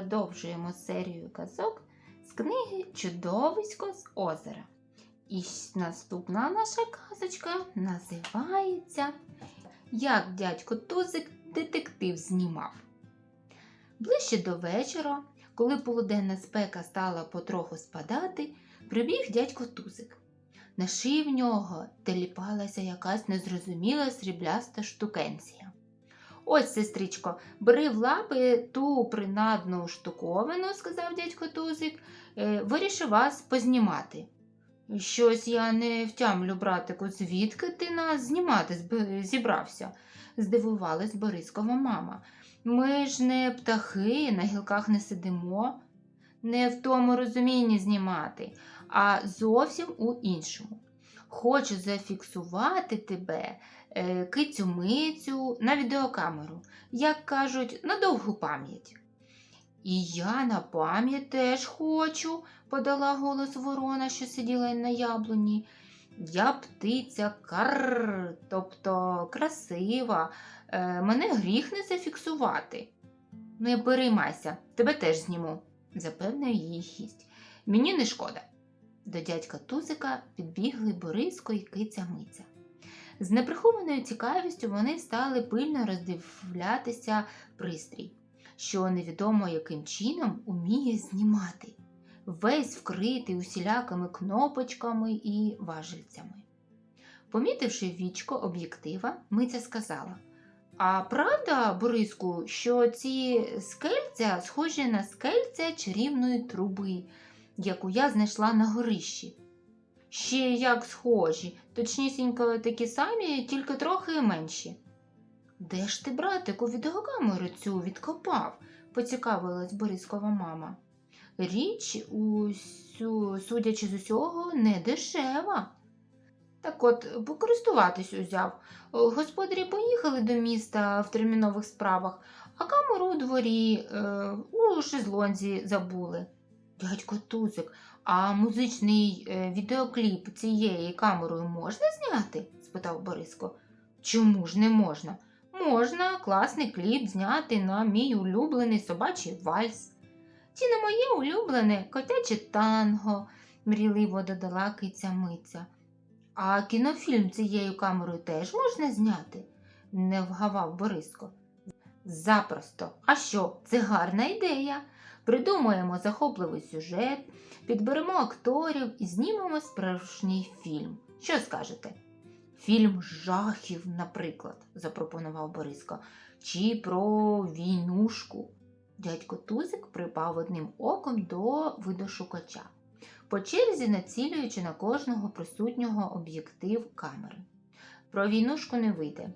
продовжуємо серію казок з книги Чудовисько з озера. І наступна наша казочка називається Як дядько Тузик детектив знімав. Ближче до вечора, коли полуденна спека стала потроху спадати, прибіг дядько Тузик. На шиї в нього теліпалася якась незрозуміла срібляста штукенція. Ось, сестричко, бери в лапи ту принадну штуковину, сказав дядько Тузик, «е, вирішив вас познімати. Щось я не втямлю, братику, звідки ти нас знімати зібрався? здивувалась Борискова мама. Ми ж не птахи, на гілках не сидимо, не в тому розумінні знімати, а зовсім у іншому. Хочу зафіксувати тебе, кицю мицю, на відеокамеру, як кажуть, на довгу пам'ять. І я на пам'ять теж хочу, подала голос ворона, що сиділа на яблуні. Я птиця карр, тобто красива, е, мене гріх не зафіксувати. Не переймайся, тебе теж зніму, запевнив її гість. Мені не шкода. До дядька Тузика підбігли Бориско і киця Миця. З неприхованою цікавістю вони стали пильно роздивлятися пристрій, що невідомо яким чином уміє знімати, весь вкритий усілякими кнопочками і важельцями. Помітивши вічко об'єктива, Миця сказала: А правда, Бориску, що ці скельця схожі на скельця чарівної труби, яку я знайшла на горищі? Ще як схожі, точнісінько такі самі, тільки трохи менші. Де ж ти, братику, відеокамеру цю відкопав? поцікавилась Борискова мама. Річ, усю, судячи з усього, не дешева. Так от, покористуватись узяв. Господарі поїхали до міста в термінових справах, а камеру у дворі е, у шезлонзі забули. Дядько Тузик, а музичний е, відеокліп цією камерою можна зняти? спитав Бориско. Чому ж не можна? Можна класний кліп зняти на мій улюблений собачий вальс. Чи на моє улюблене котяче танго, мрійливо додала киця Миця. А кінофільм цією камерою теж можна зняти? не вгавав Бориско. Запросто. А що? Це гарна ідея. Придумаємо захопливий сюжет, підберемо акторів і знімемо справжній фільм. Що скажете? Фільм жахів, наприклад, запропонував Бориско, чи про війнушку. Дядько Тузик припав одним оком до видошукача, по черзі націлюючи на кожного присутнього об'єктив камери. Про війнушку не вийде,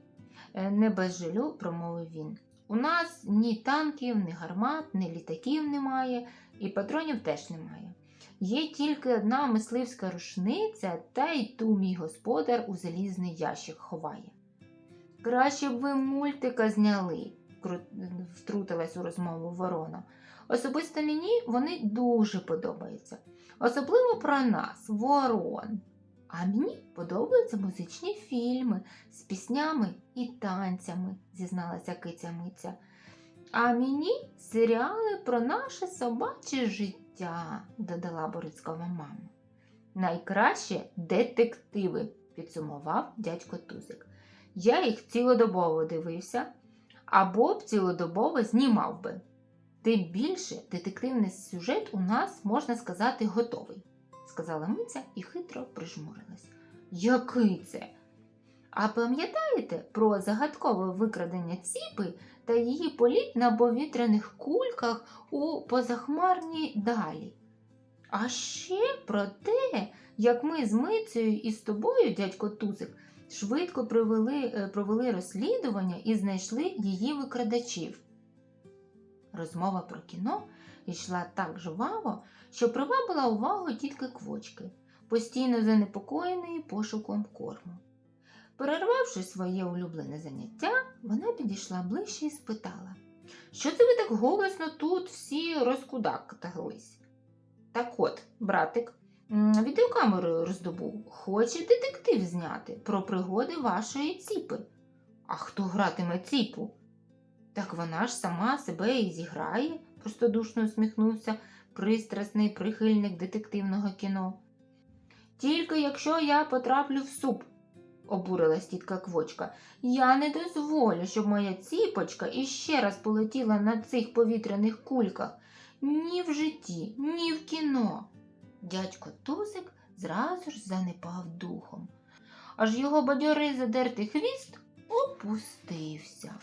Е, не без жалю промовив він. У нас ні танків, ні гармат, ні літаків немає, і патронів теж немає. Є тільки одна мисливська рушниця, та й ту мій господар у залізний ящик ховає. Краще б ви мультика зняли, втрутилась у розмову ворона. Особисто мені вони дуже подобаються. Особливо про нас, ворон. А мені подобаються музичні фільми з піснями і танцями, зізналася киця Миця. А мені серіали про наше собаче життя, додала Борицькова мама. Найкраще детективи, підсумував дядько Тузик. Я їх цілодобово дивився, або б цілодобово знімав би. Тим більше детективний сюжет у нас, можна сказати, готовий, сказала Миця і хитро прижмурилась. Який це? А пам'ятаєте про загадкове викрадення ціпи та її політ на повітряних кульках у позахмарній далі? А ще про те, як ми з Мицею і з тобою, дядько Тузик, швидко провели, е, провели розслідування і знайшли її викрадачів. Розмова про кіно йшла так жваво, що привабила увагу тільки квочки, постійно занепокоєної пошуком корму. Перервавши своє улюблене заняття, вона підійшла ближче і спитала, що це ви так голосно тут всі розкудактались? Так от, братик, відеокамерою роздобув, хоче детектив зняти про пригоди вашої ціпи. А хто гратиме ціпу? Так вона ж сама себе і зіграє, простодушно усміхнувся пристрасний прихильник детективного кіно. Тільки якщо я потраплю в суп, обурилась тітка Квочка. Я не дозволю, щоб моя ціпочка іще раз полетіла на цих повітряних кульках. Ні в житті, ні в кіно. Дядько Тузик зразу ж занепав духом. Аж його бадьорий задертий хвіст опустився.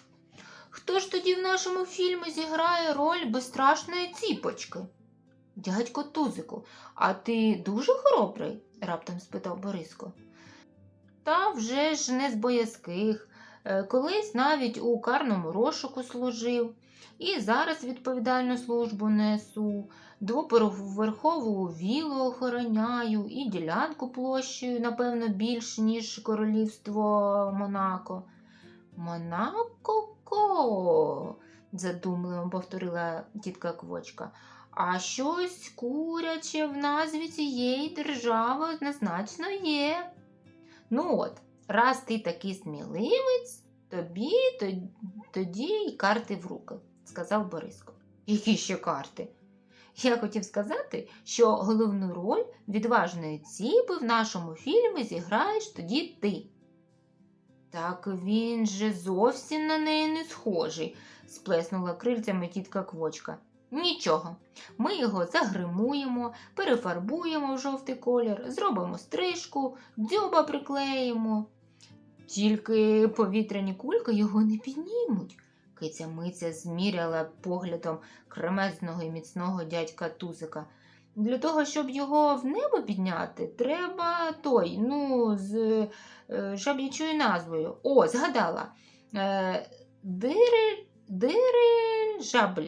Хто ж тоді в нашому фільмі зіграє роль безстрашної ціпочки? Дядько Тузику, а ти дуже хоробрий? раптом спитав Бориско. Та вже ж не з боязких. Е, Колись навіть у карному розшуку служив, і зараз відповідальну службу несу, двоповерхову вілу охороняю і ділянку площею, напевно, більш, ніж королівство Монако. Монако-ко, задумливо повторила тітка Квочка. А щось куряче в назві цієї держави однозначно є. Ну от, раз ти такий сміливець, тобі то- тоді й карти в руки, сказав Бориско. Які ще карти? Я хотів сказати, що головну роль відважної ціпи в нашому фільмі зіграєш тоді ти. Так він же зовсім на неї не схожий, сплеснула крильцями тітка Квочка. Нічого, ми його загримуємо, перефарбуємо в жовтий колір, зробимо стрижку, дзьоба приклеїмо. Тільки повітряні кульки його не піднімуть. Киця Миця зміряла поглядом кремезного і міцного дядька Тузика. Для того, щоб його в небо підняти, треба той, ну, з е, жаб'ячою назвою. О, згадала. Е, дирель, дирель жабль.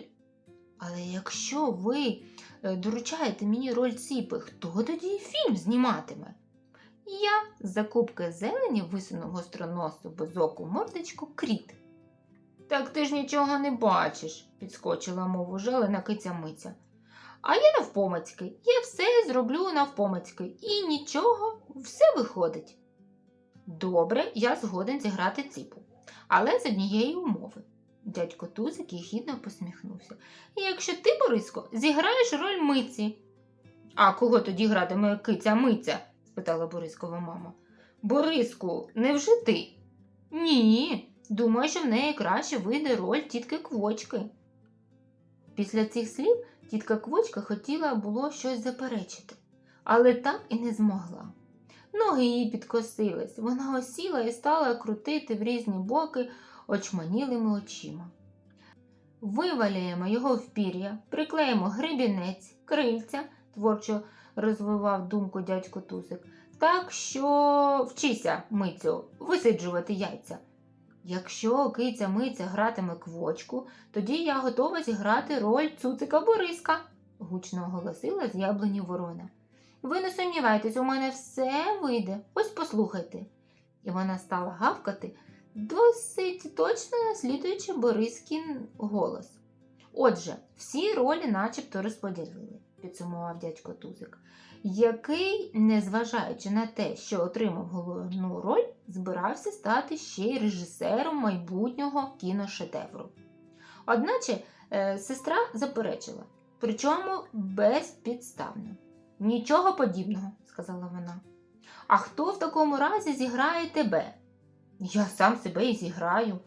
Але якщо ви е, доручаєте мені роль ціпи, хто тоді фільм зніматиме? Я з закупки зелені висунув гостроносу безоку мордочку кріт. Так ти ж нічого не бачиш, підскочила мову желена киця миця. А я навпомацьки, я все зроблю навпомацьки, і нічого, все виходить. Добре, я згоден зіграти ціпу, але з однієї умови. Дядько Тузик єхідно посміхнувся. Якщо ти, Бориско, зіграєш роль миці. А кого тоді гратиме киця миця? спитала Борискова мама. Бориску, невже ти? Ні. Думаю, що в неї краще вийде роль тітки Квочки. Після цих слів тітка Квочка хотіла було щось заперечити, але так і не змогла. Ноги її підкосились, вона осіла і стала крутити в різні боки очманілими очима. Виваляємо його в пір'я, приклеїмо гребінець, крильця, творчо розвивав думку дядько Тузик. Так що вчися, мицю, висиджувати яйця. Якщо киця миця гратиме квочку, тоді я готова зіграти роль цуцика Бориска, гучно оголосила з яблуні ворона. Ви не сумнівайтесь, у мене все вийде. Ось послухайте. І вона стала гавкати, досить точно наслідуючи Бориськін голос. Отже, всі ролі начебто розподілили, підсумував дядько Тузик, який, незважаючи на те, що отримав головну роль, збирався стати ще й режисером майбутнього кіношедевру. Одначе е, сестра заперечила, причому безпідставно. Нічого подібного, сказала вона. А хто в такому разі зіграє тебе? Я сам себе і зіграю.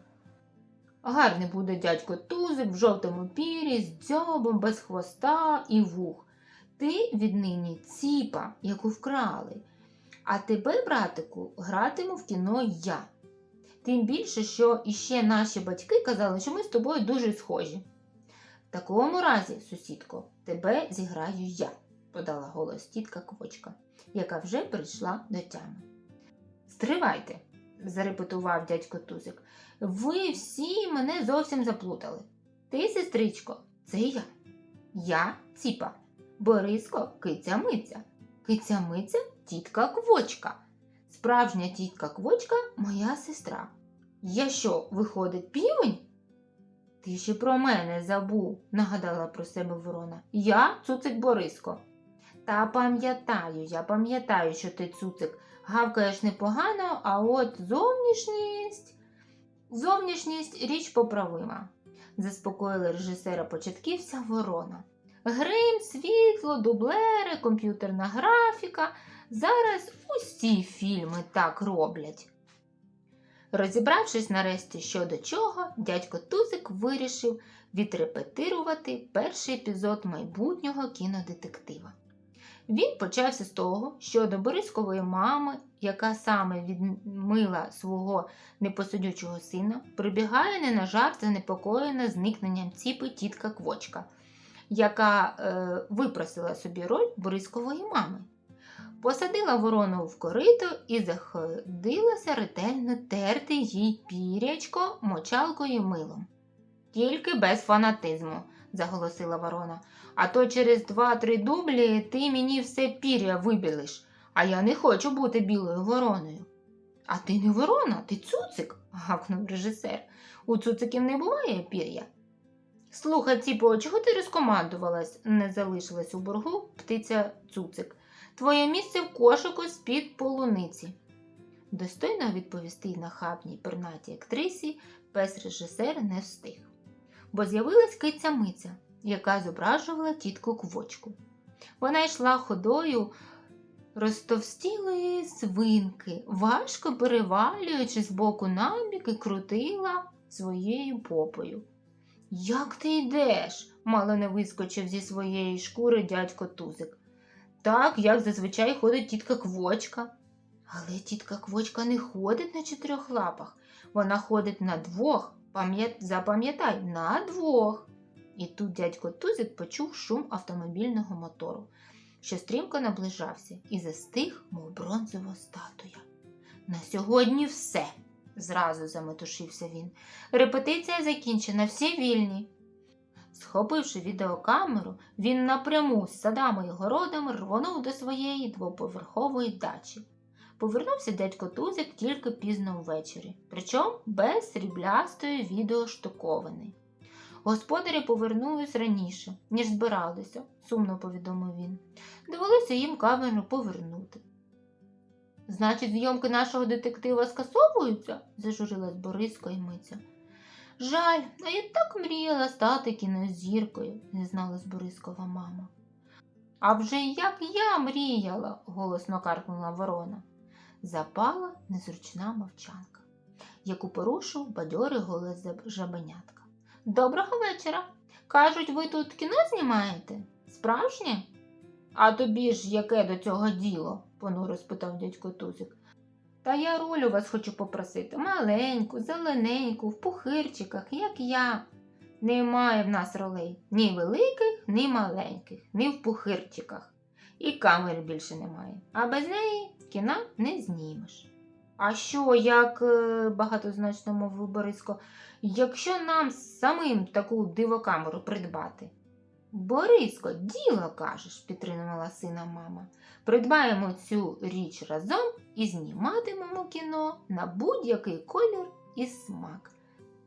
Гарний буде дядько Тузик в жовтому пірі, з дзьобом, без хвоста і вух. Ти віднині ціпа, яку вкрали. А тебе, братику, гратиму в кіно я. Тим більше, що іще наші батьки казали, що ми з тобою дуже схожі. В такому разі, сусідко, тебе зіграю я, подала голос тітка Квочка, яка вже прийшла до тями. Стривайте, зарепетував дядько Тузик. Ви всі мене зовсім заплутали. Ти, сестричко, це я. Я ціпа. Бориско киця миця. Киця миця тітка Квочка. Справжня тітка Квочка моя сестра. Я що, виходить, півень? Ти ще про мене забув, нагадала про себе ворона. Я цуцик Бориско. Та пам'ятаю, я пам'ятаю, що ти цуцик. Гавкаєш непогано, а от зовнішність. Зовнішність річ поправима. заспокоїла режисера початківця Ворона. Грим, світло, дублери, комп'ютерна графіка. Зараз усі фільми так роблять. Розібравшись нарешті що до чого, дядько Тузик вирішив відрепетирувати перший епізод майбутнього кінодетектива. Він почався з того, що до Борискової мами, яка саме відмила свого непосидючого сина, прибігає не на жарт занепокоєна зникненням ціпи тітка Квочка, яка е, випросила собі роль Борискової мами. Посадила ворону в корито і заходилася ретельно терти їй пірячко мочалкою милом. Тільки без фанатизму, заголосила ворона. А то через два-три дублі ти мені все пір'я вибілиш, а я не хочу бути білою вороною. А ти не ворона, ти цуцик, гавкнув режисер. У цуциків не буває пір'я. Слухай, Ціпо, чого ти розкомандувалась? не залишилась у боргу птиця цуцик. Твоє місце в кошику з-під полуниці. Достойно відповісти нахабній пернатій актрисі пес режисер не встиг, бо з'явилась киця Миця, яка зображувала тітку квочку. Вона йшла ходою розтовстілої свинки, важко перевалюючи з боку на бік і крутила своєю попою. Як ти йдеш? мало не вискочив зі своєї шкури дядько Тузик. Так, як зазвичай ходить тітка Квочка. Але тітка Квочка не ходить на чотирьох лапах. Вона ходить на двох. Запам'ятай, на двох. І тут дядько Тузик почув шум автомобільного мотору, що стрімко наближався і застиг, мов бронзова статуя. На сьогодні все, зразу заметушився він. Репетиція закінчена, всі вільні. Схопивши відеокамеру, він напряму з садами і городами рвонув до своєї двоповерхової дачі. Повернувся дядько Тузик тільки пізно ввечері, причому без сріблястої відеоштуковини. Господарі повернулись раніше, ніж збиралися, сумно повідомив він. Довелося їм камеру повернути. Значить, зйомки нашого детектива скасовуються? зажурилась Бориско і Миця. Жаль, а я так мріяла стати кінозіркою, зізналась Борискова мама. А вже як я мріяла, голосно каркнула ворона. Запала незручна мовчанка, яку порушив бадьорий голос жабенятка. Доброго вечора. Кажуть, ви тут кіно знімаєте? Справжнє? А тобі ж яке до цього діло? Понуро спитав дядько Тузик. Та я роль у вас хочу попросити маленьку, зелененьку, в пухирчиках, як я. Немає в нас ролей ні великих, ні маленьких, ні в пухирчиках. І камери більше немає. А без неї кіна не знімеш. А що, як е, багатозначно мовив Бориско, якщо нам самим таку дивокамеру придбати? Бориско, діло кажеш, підтримала сина мама. Придбаємо цю річ разом і зніматимемо кіно на будь-який колір і смак.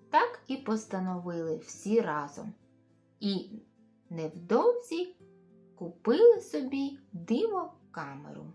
Так і постановили всі разом. І невдовзі купили собі диво камеру.